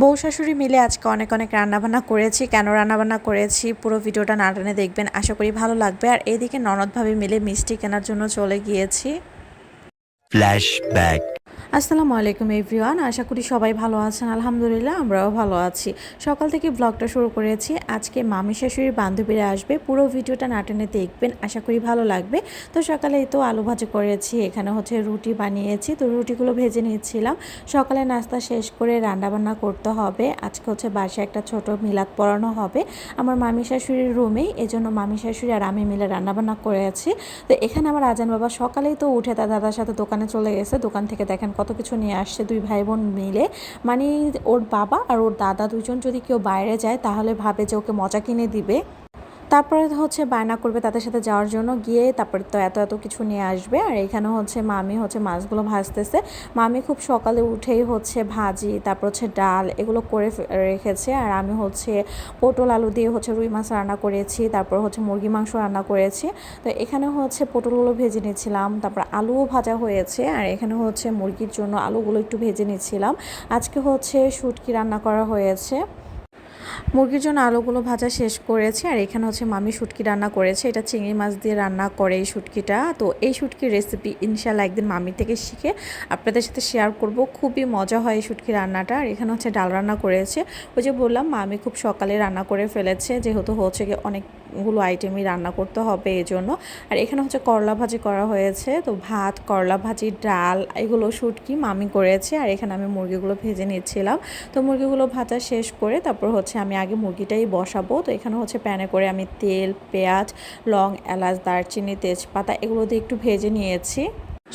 বউ শাশুড়ি মিলে আজকে অনেক অনেক রান্নাবান্না করেছি। কেন রান্নাবান্না করেছি পুরো ভিডিওটা না টেনে দেখবেন। আশা করি ভালো লাগবে। আর এদিকে ননদভাবে মিলে মিষ্টি কেনার জন্য চলে গিয়েছি। Flashback. আসসালামু আলাইকুম, এভরিওয়ান। আশা করি সবাই ভালো আছেন। আলহামদুলিল্লাহ, আমরাও ভালো আছি। সকাল থেকে ব্লগটা শুরু করেছি। আজকে মামি শাশুড়ির বান্ধবীরা আসবে। পুরো ভিডিওটা না টেনে দেখবেন, আশা করি ভালো লাগবে। তো সকালে তো আলু ভাজি করেছি, এখানে হচ্ছে রুটি বানিয়েছি। তো রুটিগুলো ভেজে নিয়েছিলাম। সকালে নাস্তা শেষ করে রান্নাবান্না করতে হবে। আজকে হচ্ছে বাসায় একটা ছোট মিলাদ পড়ানো হবে। আমার মামি শাশুড়ির রুমেই এজন্য মামি শাশুড়ি আর আমি মিলে রান্নাবান্না করেছি। তো এখানে আমার আজান বাবা সকালেই তো উঠে তার দাদার সাথে দোকানে চলে গেছে। দোকান থেকে দেখেন কত কিছু নিয়ে আসছে দুই ভাই বোন মিলে। মানে ওর বাবা আর ওর দাদা দুজন যদি কেউ বাইরে যায়, তাহলে ভাবে যে ওকে মজা কিনে দিবে। তারপরে হচ্ছে বায়না করবে তাদের সাথে যাওয়ার জন্য। গিয়ে তারপরে তো এত এত কিছু নিয়ে আসবে। আর এখানে হচ্ছে মামি হচ্ছে মাছগুলো ভাজতেছে। মামি খুব সকালে উঠেই হচ্ছে ভাজি, তারপর হচ্ছে ডাল এগুলো করে রেখেছে। আর আমি হচ্ছে পটল আলু দিয়ে হচ্ছে রুই মাছ রান্না করেছি, তারপর হচ্ছে মুরগি মাংস রান্না করেছি। তো এখানে হচ্ছে পটলগুলো ভেজে নিয়েছিলাম, তারপর আলুও ভাজা হয়েছে। আর এখানে হচ্ছে মুরগির জন্য আলুগুলো একটু ভেজে নিয়েছিলাম। আজকে হচ্ছে শুটকি রান্না করা হয়েছে। মুরগির জন্য আলুগুলো ভাজা শেষ করেছি, আর এখানে হচ্ছে মামি শুটকি রান্না করেছে। এটা চিংড়ি মাছ দিয়ে রান্না করে এই শুটকিটা। তো এই শুটকির রেসিপি ইনশাল্লাহ একদিন মামি থেকে শিখে আপনাদের সাথে শেয়ার করব। খুবই মজা হয় এই শুটকি রান্নাটা। আর এখানে হচ্ছে ডাল রান্না করেছে। ওই যে বললাম, মামি খুব সকালে রান্না করে ফেলেছে। যেহেতু হচ্ছে গিয়ে অনেকগুলো আইটেমই রান্না করতে হবে এই জন্য আর এখানে হচ্ছে করলা ভাজি করা হয়েছে। তো ভাত, করলা ভাজি, ডাল, এগুলো শুটকি মামি করেছে। আর এখানে আমি মুরগিগুলো ভেজে নিচ্ছিলাম। তো মুরগিগুলো ভাজা শেষ করে তারপর হচ্ছে আমি আগে মুরগিটাই বসাবো। তো এখানে হচ্ছে প্যানে করে আমি তেল, পেঁয়াজ, লং, এলাচ, দারচিনি, তেজপাতা এগুলো দিয়ে একটু ভেজে নিয়েছি।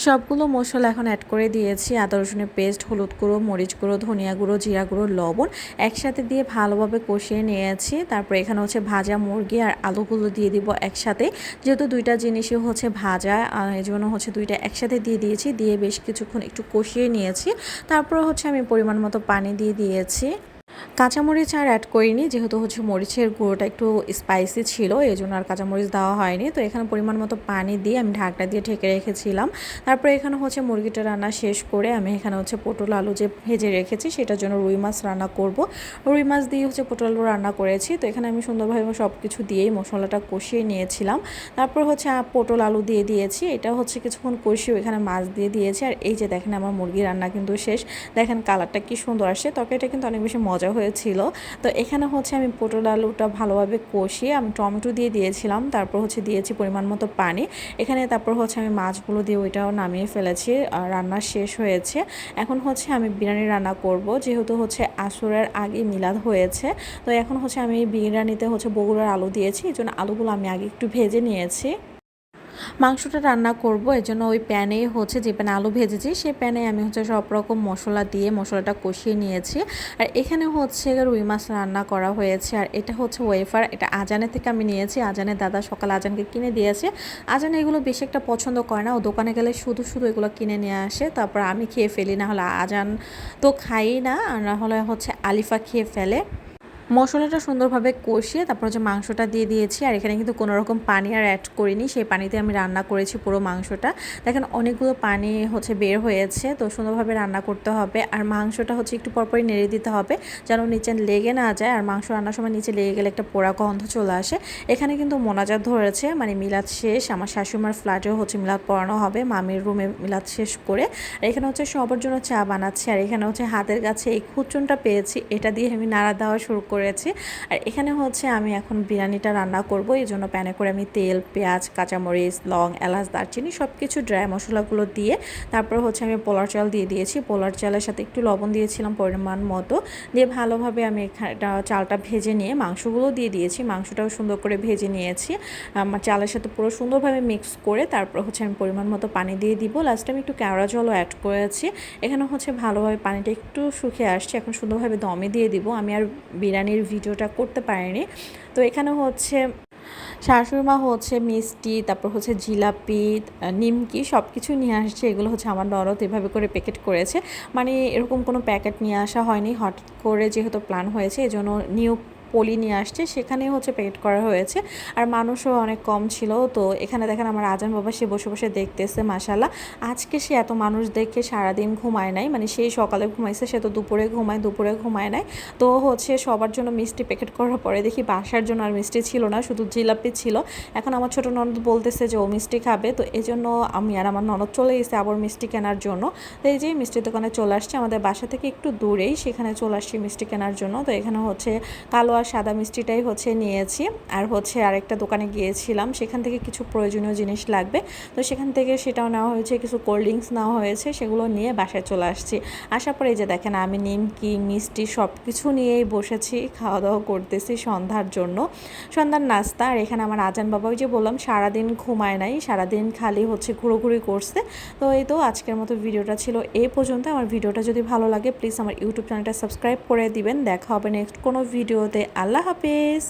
সবগুলো মশলা এখন অ্যাড করে দিয়েছি। আদা, রসুনের পেস্ট হলুদ গুঁড়ো, মরিচ গুঁড়ো, ধনিয়া গুঁড়ো, জিরা গুঁড়ো, লবণ একসাথে দিয়ে ভালোভাবে কষিয়ে নিয়েছি। তারপর এখানে হচ্ছে ভাজা মুরগি আর আলুগুলো দিয়ে দিব একসাথে। যেহেতু দুইটা জিনিসই হচ্ছে ভাজা এই জন্য হচ্ছে দুইটা একসাথে দিয়ে দিয়েছি। দিয়ে বেশ কিছুক্ষণ একটু কষিয়ে নিয়েছি। তারপর হচ্ছে আমি পরিমাণ মতো পানি দিয়ে দিয়েছি। কাঁচামরিচ আর অ্যাড করিনি, যেহেতু হচ্ছে মরিচের গুঁড়োটা একটু স্পাইসি ছিল এই জন্য আর কাঁচামরিচ দেওয়া হয়নি। তো এখানে পরিমাণ মতো পানি দিয়ে আমি ঢাকটা দিয়ে ঢেকে রেখেছিলাম। তারপরে এখানে হচ্ছে মুরগিটা রান্না শেষ করে আমি এখানে হচ্ছে পটল আলু যে ভেজে রেখেছি, সেটার জন্য রুই মাছ রান্না করব। রুই মাছ দিয়ে হচ্ছে পটল আলু রান্না করেছি। তো এখানে আমি সুন্দরভাবে সব কিছু দিয়েই মশলাটা কষিয়ে নিয়েছিলাম। তারপর হচ্ছে পটল আলু দিয়ে দিয়েছি। এটা হচ্ছে কিছুক্ষণ কষিয়ে এখানে মাছ দিয়ে দিয়েছি। আর এই যে দেখেন আমার মুরগি রান্না কিন্তু শেষ। দেখেন কালারটা কি সুন্দর আসে আসছে। এটা কিন্তু অনেক বেশি মজা হয়েছিল। তো এখানে হচ্ছে আমি পটল আলুটা ভালোভাবে কষিয়ে আমি টমেটো দিয়ে দিয়েছিলাম, তারপর হচ্ছে দিয়েছি পরিমাণ মতো পানি। এখানে তারপর হচ্ছে আমি মাছগুলো দিয়ে ওইটাও নামিয়ে ফেলেছি রান্না শেষ হয়েছে। এখন হচ্ছে আমি বিরিয়ানি রান্না করব, যেহেতু হচ্ছে আসরের আগে মিলাদ হয়েছে। তো এখন হচ্ছে আমি বিরিয়ানিতে হচ্ছে বগুড়ার আলু দিয়েছি, এই জন্য আলুগুলো আমি আগে একটু ভেজে নিয়েছি। মাংসটা রান্না করব এর জন্য ওই প্যানে হচ্ছে যে প্যানে আলু ভেজেছি সেই প্যানে আমি হচ্ছে সব রকম মশলা দিয়ে মশলাটা কষিয়ে নিয়েছি। আর এখানে হচ্ছে রুই মাছ রান্না করা হয়েছে, আর এটা হচ্ছে ওয়েফার এটা আজানে থেকে আমি নিয়েছি, আজানের দাদা সকাল আজানকে কিনে দিয়েছে। আজান এগুলো বেশি একটা পছন্দ করে না, ও দোকানে গেলে শুধু শুধু এগুলো কিনে নিয়ে আসে, তারপর আমি খেয়ে ফেলি না হলে আজান তো খাই না, আর না হলে হচ্ছে আলিফা খেয়ে ফেলে। মশলাটা সুন্দরভাবে কষিয়ে তারপর হচ্ছে মাংসটা দিয়ে দিয়েছি। আর এখানে কিন্তু কোনো রকম পানি আর অ্যাড করিনি। সেই পানিতে আমি রান্না করেছি পুরো মাংসটা। দেখেন অনেকগুলো পানি হচ্ছে বের হয়েছে, তো সুন্দরভাবে রান্না করতে হবে। আর মাংসটা হচ্ছে একটু পরপরই নেড়ে দিতে হবে, যেন নিচে লেগে না যায়। আর মাংস রান্নার সময় নিচে লেগে গেলে একটা পোড়া গন্ধ চলে আসে। এখানে কিন্তু মোনাজাত ধরেছে মানে মিলাদ শেষ। আমার শাশুমার ফ্ল্যাটেও হচ্ছে মিলাদ পড়ানো হবে, মামির রুমে মিলাদ শেষ করে। আর এখানে হচ্ছে সবার জন্য চা বানাচ্ছি। আর এখানে হচ্ছে হাতের কাছে এই খুচুনটা পেয়েছি। এটা দিয়ে আমি নাড়া দেওয়া শুরু করেছি। আর এখানে হচ্ছে আমি এখন বিরিয়ানিটা রান্না করব। এই জন্য প্যানে করে আমি তেল, পেঁয়াজ, কাঁচামরিচ, লং, এলাচ, দারচিনি সব কিছু ড্রাই মশলাগুলো দিয়ে তারপর হচ্ছে আমি পোলার চাল দিয়ে দিয়েছি। পোলার চালের সাথে একটু লবণ দিয়েছিলাম পরিমাণ মতো। দিয়ে ভালোভাবে আমি এখানটা চালটা ভেজে নিয়ে মাংসগুলো দিয়ে দিয়েছি। মাংসটাও সুন্দর করে ভেজে নিয়েছি। আমার চালের সাথে পুরো সুন্দরভাবে মিক্স করে তারপর হচ্ছে আমি পরিমাণ মতো পানি দিয়ে দিব। লাস্টে আমি একটু কেওড়া জলও অ্যাড করেছি। এখানে হচ্ছে ভালোভাবে পানিটা একটু শুকিয়ে আসছে। এখন সুন্দরভাবে দমে দিয়ে দিব। আমি আর বিরিয়ানির ভিডিওটা করতে পারিনি। তো এখানে হচ্ছে শাশুড়িমা হচ্ছে মিষ্টি, তারপর হচ্ছে জিলাপি, নিমকি সব কিছু নিয়ে আসছে। এগুলো হচ্ছে আমার নরদ এভাবে করে প্যাকেট করেছে। মানে এরকম কোনো প্যাকেট নিয়ে আসা হয়নি। হঠাৎ করে যেহেতু প্ল্যান হয়েছে, এজন্য নিউ পলি নিয়ে আসছে সেখানে হচ্ছে প্যাকেট করা হয়েছে। আর মানুষও অনেক কম ছিল, তো এখানে দেখেন আমার আজান বাবা, সে বসে বসে দেখতেছে মাসাল্লাহ আজকে সে এত মানুষ দেখে সারাদিন ঘুমায় নাই মানে সেই সকালে ঘুমাইছে, সে তো দুপুরে ঘুমায় দুপুরে ঘুমায় নাই। তো হচ্ছে সবার জন্য মিষ্টি প্যাকেট করার পরে দেখি বাসার জন্য আর মিষ্টি ছিল না, শুধু জিলাপি ছিল। এখন আমার ছোট ননদ বলতেছে যে ও মিষ্টি খাবে, তো এই জন্য আমি আর আমার ননদ চলে গেছে আবার মিষ্টি কেনার জন্য। তো এই যে মিষ্টির দোকানে চলে আসছে, আমাদের বাসা থেকে একটু দূরেই, সেখানে চলে আসছি মিষ্টি কেনার জন্য। তো এখানে হচ্ছে কালো সাদা মিষ্টিটাই হচ্ছে নিয়েছি। আর হচ্ছে আরেকটা দোকানে গিয়েছিলাম, সেখান থেকে কিছু প্রয়োজনীয় জিনিস লাগবে। তো সেখান থেকে সেটাও নেওয়া হয়েছে, কিছু কোল্ড ড্রিঙ্কস নেওয়া হয়েছে, সেগুলো নিয়ে বাসায় চলে আসছি। আসার পরে এই যে দেখেন, আমি নিমকি, মিষ্টি সব কিছু নিয়েই বসেছি খাওয়া দাওয়া করতেছি সন্ধ্যার জন্য। সন্ধ্যার নাস্তা, আর এখানে আমার আজান বাবা, ওই যে বললাম, সারাদিন ঘুমায় নাই, সারাদিন খালি হচ্ছে ঘুরোঘুরি করছে। তো এই তো আজকের মতো ভিডিওটা ছিল এই পর্যন্ত। আমার ভিডিওটা যদি ভালো লাগে প্লিজ আমার ইউটিউব চ্যানেলটা সাবস্ক্রাইব করে দিবেন। দেখা হবে নেক্সট কোনো ভিডিওতে। আল্লাহ হাফেজ।